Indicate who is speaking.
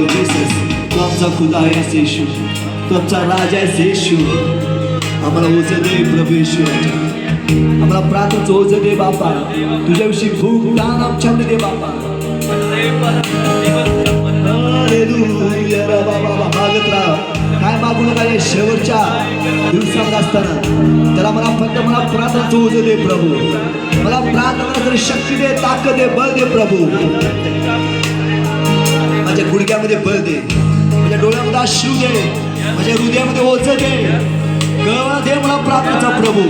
Speaker 1: आमचा खुदा आहे येशू. तू आमचा राजा आहे येशू. आम्हाला ओझ दे प्रभू येशू. आम्हाला प्रार्थनाचं ओझ दे बापा तुझ्याविषयी भूक दान आमच्यामध्ये दे बापा हालेलुया रा बाबा बाबा, मागत राहा. काय मागू नका या शेवटच्या दिवसात असताना. त्याला मला फक्त मला प्रार्थनाचं ओझ दे प्रभू. मला प्रार्थना तरी शक्ती दे ताकद दे बल दे प्रभू. गुडक्यामध्ये गुडघ्यामध्ये बळ दे. माझ्या डोळ्यामध्ये अश्रू दे. माझ्या हृदयामध्ये ओझ दे. गळा दे मला प्रार्थनाचा प्रभू.